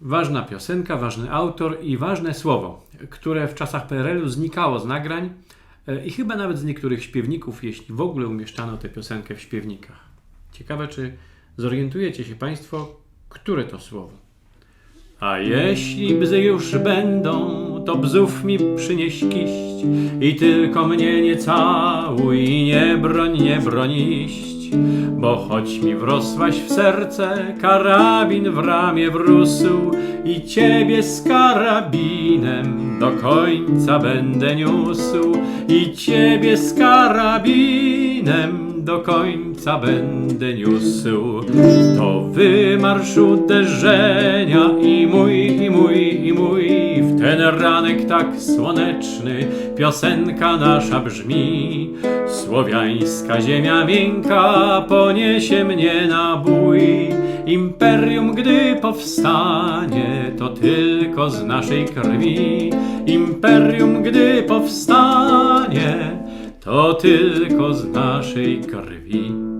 Ważna piosenka, ważny autor i ważne słowo, które w czasach PRL-u znikało z nagrań e, i chyba nawet z niektórych śpiewników, jeśli w ogóle umieszczano tę piosenkę w śpiewnikach. Ciekawe, czy zorientujecie się Państwo, które to słowo. A jeśli bzy już będą, to bzów mi przynieś kiść i tylko mnie nie całuj nie broń, nie broń iść. Bo choć mi wrosłaś w serce, karabin w ramię wrósł i ciebie z karabinem do końca będę niósł i ciebie z karabinem do końca będę niósł. To wymarsz uderzenia i mój, i mój. Ranek tak słoneczny piosenka nasza brzmi. Słowiańska ziemia miękka poniesie mnie na bój. Imperium, gdy powstanie, to tylko z naszej krwi. Imperium, gdy powstanie, to tylko z naszej krwi.